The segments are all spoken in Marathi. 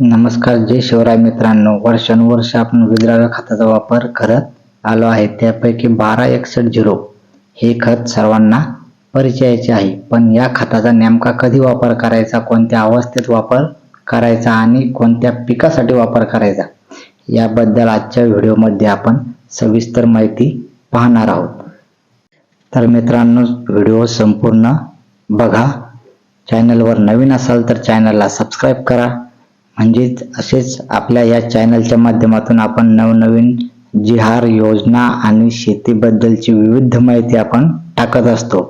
नमस्कार जय शिवराय मित्रांनो. वर्षानुवर्ष आपण विद्राव्य खताचा वापर करत आलो आहे. त्यापैकी बारा एकसष्ट झिरो हे खत सर्वांना परिचयाचे आहे. पण या खताचा नेमका कधी वापर करायचा कोणत्या अवस्थेत वापर करायचा आणि कोणत्या पिकासाठी वापर करायचा याबद्दल आजच्या व्हिडिओमध्ये आपण सविस्तर माहिती पाहणार आहोत. तर मित्रांनो व्हिडिओ संपूर्ण बघा. चॅनलवर नवीन असाल तर चॅनलला सबस्क्राईब करा. म्हणजेच असेच आपल्या या चॅनलच्या माध्यमातून आपण नवनवीन जिहार योजना आणि शेतीबद्दलची विविध माहिती आपण टाकत असतो.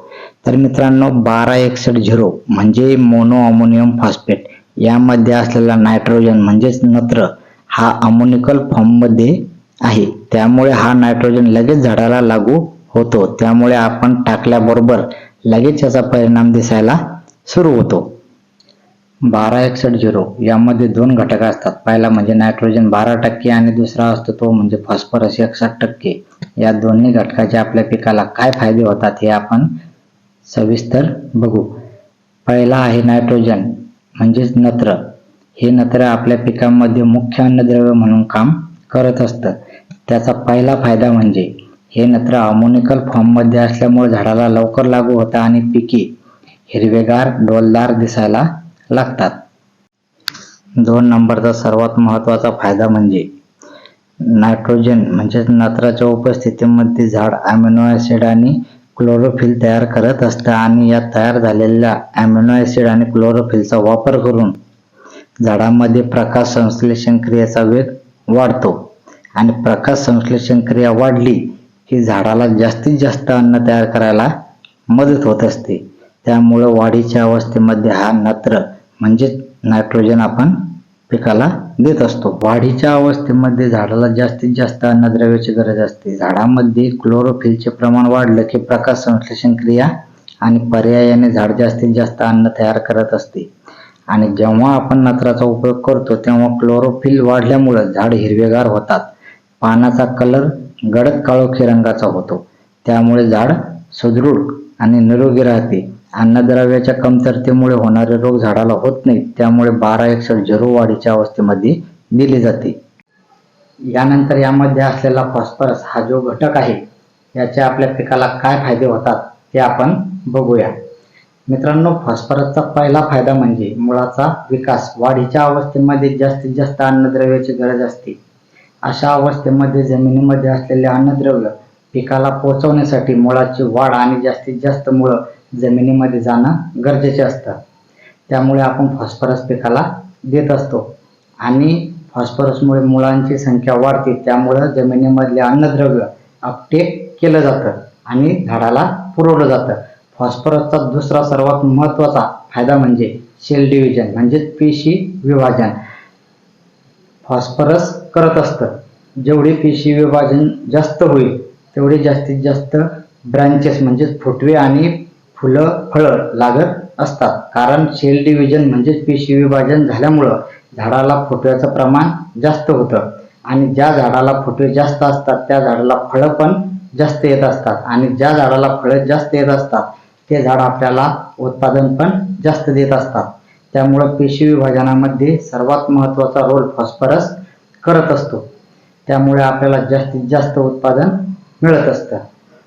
तर मित्रांनो बारा एकसठ झिरो म्हणजे मोनो अमोनियम फॉस्फेट. यामध्ये असलेला नायट्रोजन म्हणजेच नत्र हा अमोनिकल फॉर्ममध्ये आहे. त्यामुळे हा नायट्रोजन लगेच झाडाला लागू होतो. त्यामुळे आपण टाकल्याबरोबर लगेच याचा परिणाम दिसायला सुरू होतो. बारा एकसष्ट झिरो. यामध्ये दोन घटक असतात. पहिला म्हणजे नायट्रोजन बारा टक्के आणि दुसरा असतो तो म्हणजे फॉस्फरस एकसठ टक्के. या दोन्ही घटकाचे आपल्या पिकाला काय फायदे होतात हे आपण सविस्तर बघू. पहिला आहे नायट्रोजन म्हणजेच नत्र. हे नत्र आपल्या पिकामध्ये मुख्य अन्नद्रव्य म्हणून काम करत असतं. त्याचा पहिला फायदा म्हणजे हे नत्र अमोनिकल फॉर्ममध्ये असल्यामुळे झाडाला लवकर लागू होतं आणि पिके हिरवेगार डोलदार दिसायला लागतात. दोन नंबरचा सर्वात महत्त्वाचा फायदा म्हणजे नायट्रोजन म्हणजेच नत्राच्या उपस्थितीमध्ये झाड अमिनो ॲसिड आणि क्लोरोफिल तयार करत असतं आणि या तयार झालेल्या अमिनो ॲसिड आणि क्लोरोफिलचा वापर करून झाडामध्ये प्रकाश संश्लेषण क्रियेचा वेग वाढतो. आणि प्रकाश संश्लेषण क्रिया वाढली की झाडाला जास्तीत जास्त अन्न तयार करायला मदत होत असते. त्यामुळं वाढीच्या अवस्थेमध्ये हा नत्र म्हणजेच नायट्रोजन आपण पिकाला देत असतो. वाढीच्या अवस्थेमध्ये झाडाला जास्तीत जास्त अन्नद्रव्याची गरज असते. झाडामध्ये क्लोरोफिलचे प्रमाण वाढलं की प्रकाश संश्लेषण क्रिया आणि पर्यायाने झाड जास्तीत जास्त अन्न तयार करत असते. आणि जेव्हा आपण नत्राचा उपयोग करतो तेव्हा क्लोरोफिल वाढल्यामुळं झाड हिरवेगार होतात. पानाचा कलर गडद काळोखी रंगाचा होतो. त्यामुळे झाड सुदृढ आणि निरोगी राहते. अन्नद्रव्याच्या कमतरतेमुळे होणारे रोग झाडाला होत नाहीत. त्यामुळे बारा एकसष्ट झिरो वाढीच्या अवस्थेमध्ये दिली जाते. यानंतर यामध्ये असलेला फॉस्फरस हा जो घटक आहे याचे आपल्या पिकाला काय फायदे होतात ते आपण बघूया. मित्रांनो फॉस्फरसचा पहिला फायदा म्हणजे मुळाचा विकास. वाढीच्या अवस्थेमध्ये जास्तीत जास्त अन्नद्रव्याची गरज असते. अशा अवस्थेमध्ये जमिनीमध्ये असलेले अन्नद्रव्य पिकाला पोहोचवण्यासाठी मुळाची वाढ आणि जास्तीत जास्त मुळं जमिनीमध्ये जाणं गरजेचे असतं. त्यामुळे आपण फॉस्फरस पिकाला देत असतो. आणि फॉस्फरसमुळे मुळांची संख्या वाढते. त्यामुळं जमिनीमधले अन्नद्रव्य अपटेक केलं जातं आणि झाडाला पुरवलं जातं. फॉस्फरसचा दुसरा सर्वात महत्त्वाचा फायदा म्हणजे सेल डिव्हिजन म्हणजेच पेशी विभाजन. फॉस्फरस करत असतं. जेवढे पेशी विभाजन जास्त होईल तेवढे जास्तीत जास्त ब्रांचेस म्हणजेच फुटवे आणि फुलं फळं लागत असतात. कारण सेल डिव्हिजन म्हणजेच पेशी विभाजन झाल्यामुळं झाडाला फुटव्याचं प्रमाण जास्त होतं. आणि ज्या झाडाला फुटवे जास्त असतात त्या झाडाला फळं पण जास्त येत असतात. आणि ज्या झाडाला फळं जास्त येत असतात ते झाड आपल्याला उत्पादन पण जास्त देत असतात. त्यामुळं पेशी विभाजनामध्ये सर्वात महत्त्वाचा रोल फॉस्फरस करत असतो. त्यामुळे आपल्याला जास्तीत जास्त उत्पादन मिळत असतं.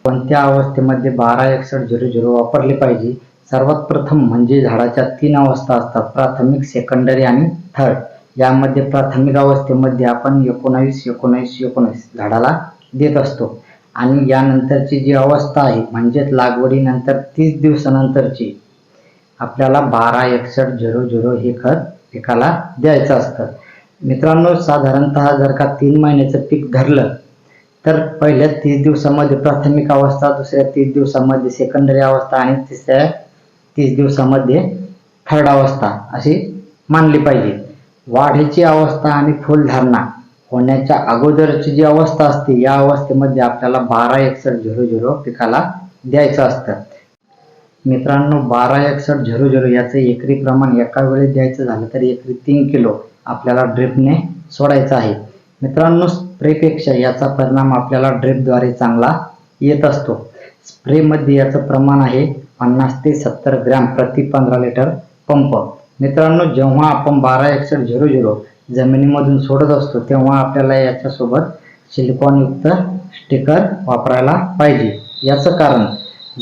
कोणत्या अवस्थेमध्ये बारा एकसष्ट झिरो झिरो वापरले पाहिजे. सर्वात प्रथम म्हणजे झाडाच्या तीन अवस्था असतात प्राथमिक सेकंडरी आणि थर्ड यामध्ये प्राथमिक अवस्थेमध्ये आपण एकोणावीस एकोणावीस एकोणावीस झाडाला देत असतो. आणि यानंतरची जी अवस्था आहे म्हणजेच लागवडीनंतर तीस दिवसानंतरची आपल्याला बारा एकसष्ट झिरो झिरो हे खत पिकाला द्यायचं असतं. मित्रांनो साधारणतः जर का तीन महिन्याचं पीक धरलं तर पहिल्या तीस दिवसामध्ये प्राथमिक अवस्था दुसऱ्या तीस दिवसामध्ये सेकंडरी अवस्था आणि तिसऱ्या तीस दिवसामध्ये थर्ड अवस्था अशी मानली पाहिजे. वाढीची अवस्था आणि फुलधारणा होण्याच्या अगोदरची जी अवस्था असते या अवस्थेमध्ये आपल्याला बारा एकसठ झिरो झिरो पिकाला द्यायचं असतं. मित्रांनो बारा एकसठ झिरो झिरो याचं एकरी प्रमाण एका वेळी द्यायचं झालं तर एकरी तीन किलो आपल्याला ड्रिपने सोडायचं आहे. मित्रांनो स्प्रेपेक्षा याचा परिणाम आपल्याला ड्रिपद्वारे चांगला येत असतो. स्प्रेमध्ये याचं प्रमाण आहे पन्नास ते सत्तर ग्रॅम प्रति पंधरा लिटर पंप. मित्रांनो जेव्हा आपण बारा एकसठ झिरो झिरो जमिनीमधून सोडत असतो तेव्हा आपल्याला याच्यासोबत सिलिकॉनयुक्त स्टिकर वापरायला पाहिजे. याचं कारण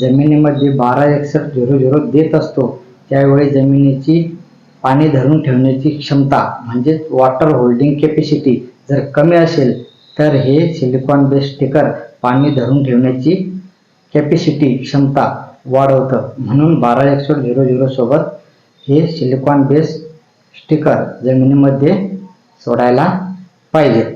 जमिनीमध्ये बारा एकसठ झिरो झिरो देत असतो त्यावेळी जमिनीची पाणी धरून ठेवण्याची क्षमता म्हणजेच वॉटर होल्डिंग कॅपॅसिटी जर कमी असेल तर हे सिलिकॉन बेस स्टिकर पाणी धरून ठेवण्याची कॅपॅसिटी क्षमता वाढवतं. म्हणून बारा एकसष्ट झिरो झिरोसोबत हे सिलिकॉन बेस स्टिकर जमिनीमध्ये सोडायला पाहिजेत